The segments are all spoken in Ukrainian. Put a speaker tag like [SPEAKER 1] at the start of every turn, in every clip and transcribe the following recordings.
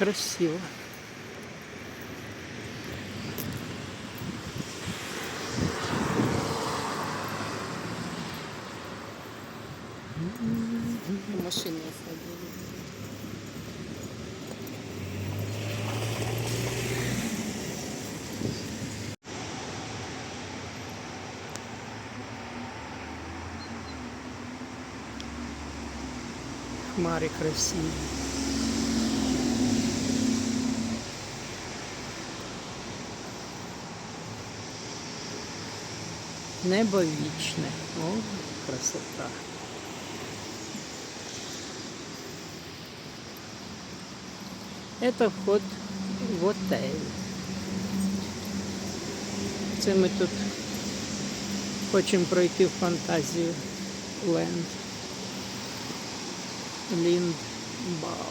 [SPEAKER 1] Красиво.
[SPEAKER 2] Машини оформили.
[SPEAKER 1] Хмари красиві. Небо вічне. О, красота. Это вход в отель. Це ми тут хочемо пройти в фантазію Ленд. Ліндбау.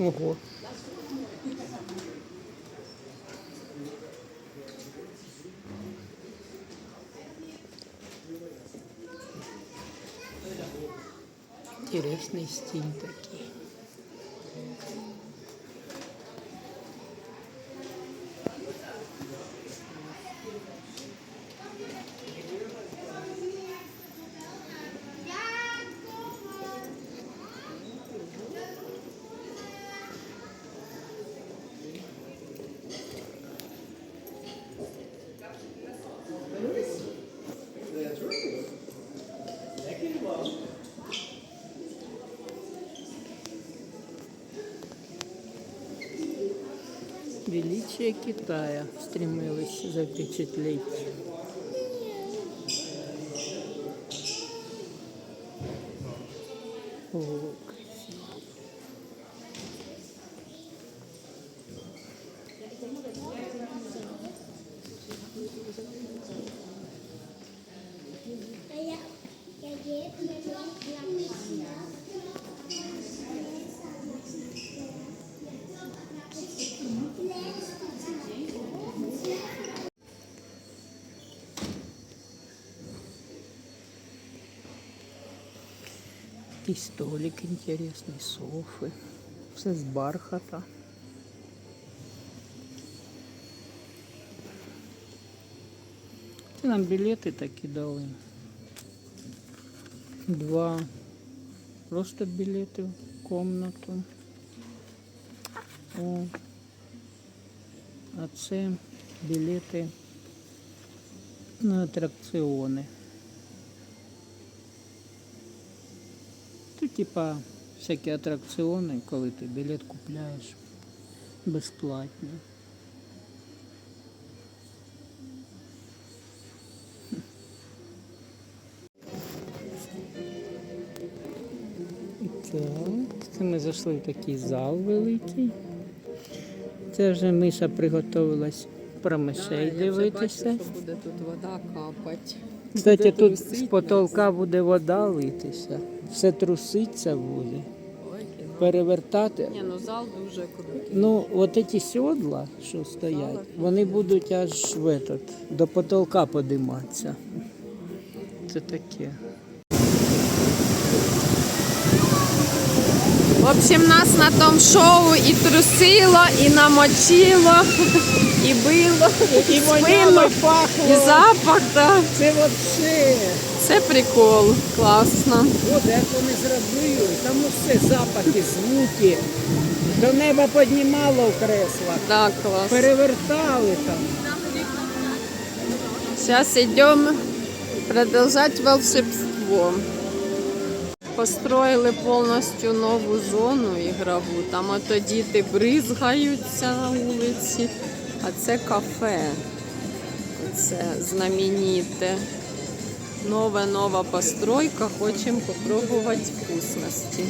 [SPEAKER 1] Ого. Интересный стиль такие. Величие Китая стремилось запечатлеть. О, красиво. Такий столик интересный, софи. Все з бархата. Це нам білети такі дали. Два. Просто білети в комнату. О. А це білети на атракціони. Типа всякі атракціони, коли ти білет купляєш безплатно. Так, це ми зайшли в такий зал великий. Це вже Миша приготувалась про мишей дивитися.
[SPEAKER 2] що буде тут вода капати.
[SPEAKER 1] Кстати, тут з потолка буде вода литися. Все труситься буде. Перевертати.
[SPEAKER 2] Ні, ну зал дуже крутий.
[SPEAKER 1] Ну, от ці сідла, що стоять, вони будуть аж в этот, до потолка подиматися. Це таке.
[SPEAKER 2] В общем, нас на тому шоу і трусило, і намочило, і било, і спину, і запах. Да.
[SPEAKER 1] Це вообще.
[SPEAKER 2] Це прикол, класно.
[SPEAKER 1] От як вони зробили, там все запахи, звуки. До неба піднімало в креслах,
[SPEAKER 2] Так, клас.
[SPEAKER 1] перевертали там.
[SPEAKER 2] Сейчас идем продолжать волшебство. Построили повністю нову зону ігрову. Там ото діти бризгаються на вулиці. А це кафе. Це знамените. Нова нова постройка. Хочемо попробувати вкусності.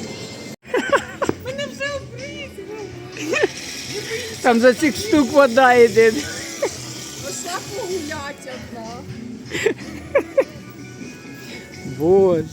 [SPEAKER 1] Там за цих штук вода йде.
[SPEAKER 2] Пішла погулять одна.
[SPEAKER 1] Боже.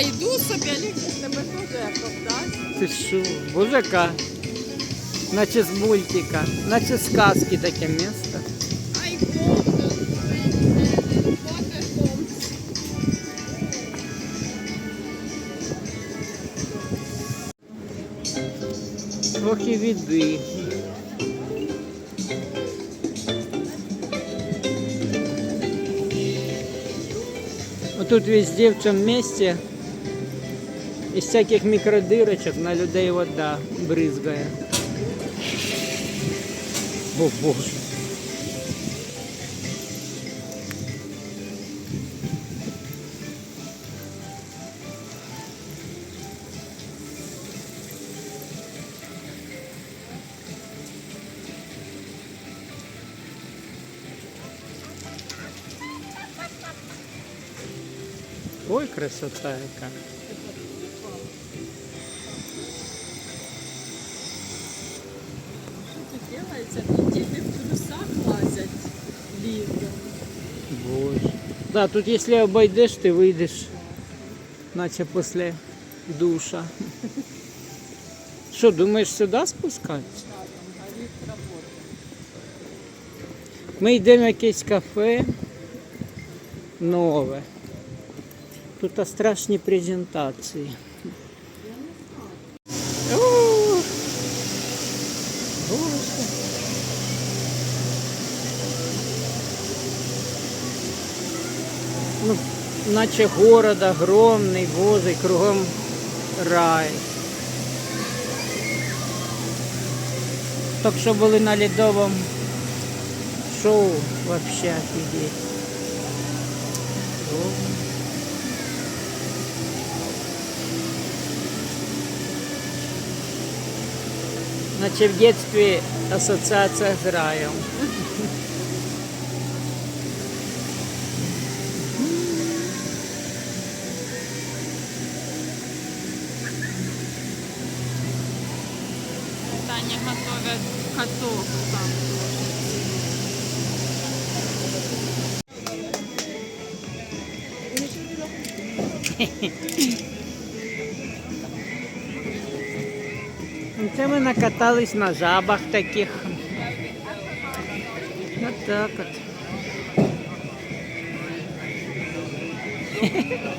[SPEAKER 2] Йду собі, Аліксис тебе теж дасть.
[SPEAKER 1] Ти що, божака. Наче з мультика, наче з сказки таке місто.
[SPEAKER 2] Ай, Боже.
[SPEAKER 1] Трохи віди. Отут везде в цьому місці із всяких мікродирочок на людей вода бризгає. О Боже. Ой, красота яка. Да, тут если обойдешь, ты выйдешь, наче после душа. Что, думаешь, сюда спускатися? Ми йдемо в якесь кафе нове. Тут страшні презентації. Ну, наче город огромний, боже, кругом рай. Так що були на лідовому шоу, вообще офігеть. Наче в дитинстві асоціація з раєм.
[SPEAKER 2] Каток там.
[SPEAKER 1] Це ми накатались на жабах таких. От так от.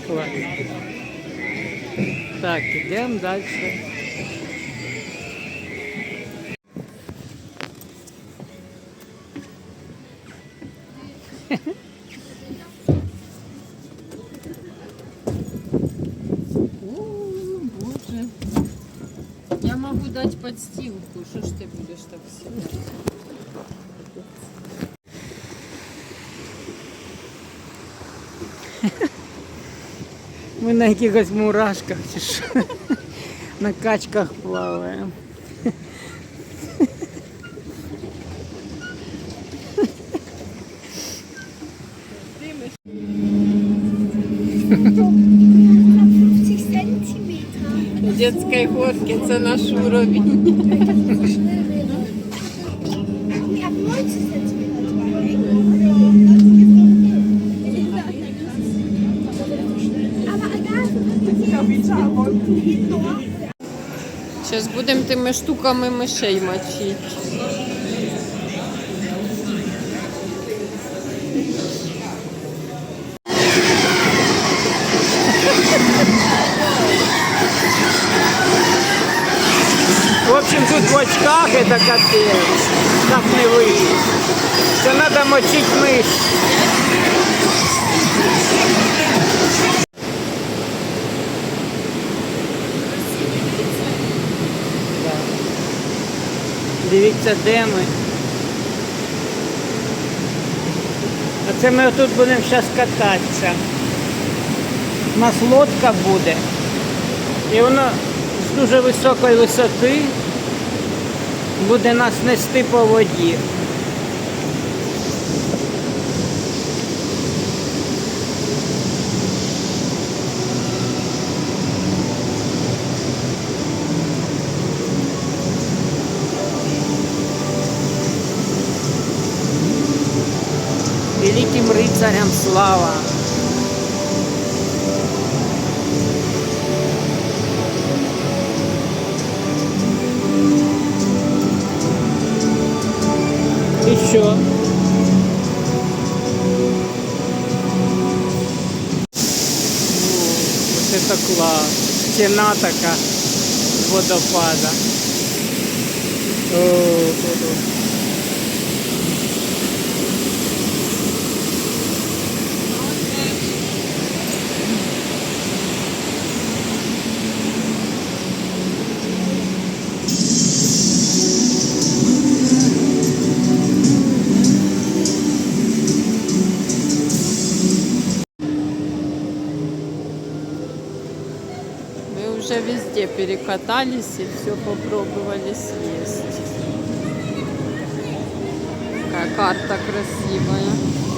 [SPEAKER 1] Клас. Так, йдемо далі.
[SPEAKER 2] Боже. Я могу дать подстилку. Что ж ты будешь так сидеть?
[SPEAKER 1] Ми на якихось мурашках чи що. На качках плаваємо.
[SPEAKER 2] В детской горке це наш уровень. Зараз будемо тими штуками мишей мочити.
[SPEAKER 1] очках это капец. Так не выйдет. Це надо мочить мышь. Да. Дивіться, де ми. А це ми отут будемо зараз кататися. У нас лодка буде. І воно з дуже високої висоти буде нас нести по воді. Великим рыцарям слава! Що? Вот это класс. Стена така водопада. О, о, о.
[SPEAKER 2] Перекатались и все попробовали съесть. Какая карта красивая.